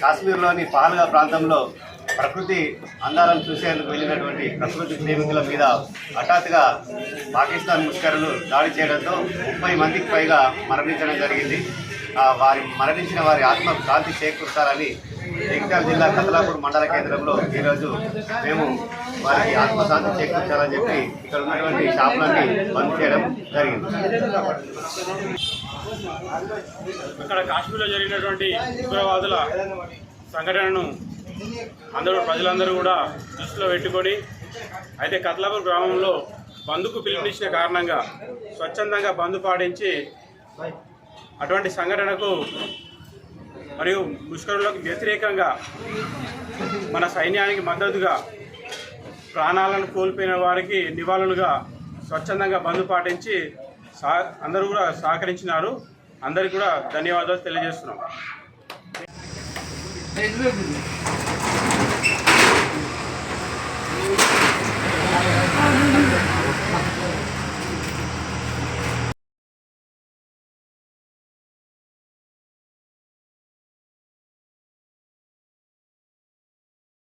కాశ్మీర్లోని పాల్గా ప్రాంతంలో ప్రకృతి అందాలను చూసేందుకు వెళ్ళినటువంటి ప్రకృతి ప్రేమికుల మీద హఠాత్తుగా పాకిస్తాన్ ముష్కరులు దాడి చేయడంతో ముప్పై మందికి పైగా మరణించడం జరిగింది. వారి మరణించిన వారి ఆత్మ శాంతి చేకూర్చాలని జగిత్యాల జిల్లా కతలాపూర్ మండల కేంద్రంలో ఈరోజు మేము వారికి ఆత్మశాంతి చేకూర్చాలని చెప్పి ఇక్కడ ఉన్నటువంటి షాపులన్నీ బంద్ చేయడం జరిగింది. అక్కడ కాశ్మీర్లో జరిగినటువంటి ఉగ్రవాదుల సంఘటనను అందరూ ప్రజలందరూ కూడా దృష్టిలో పెట్టుకొని అయితే కత్లాపూర్ గ్రామంలో బంధుకు పిలుపునిచ్చిన కారణంగా స్వచ్ఛందంగా బంధు పాటించి అటువంటి సంఘటనకు మరియు ముష్కరులకు వ్యతిరేకంగా మన సైన్యానికి మద్దతుగా ప్రాణాలను కోల్పోయిన వారికి నివాళులుగా స్వచ్ఛందంగా బంధు పాటించి సా అందరూ కూడా సహకరించినారు. అందరికీ కూడా ధన్యవాదాలు తెలియజేస్తున్నాం.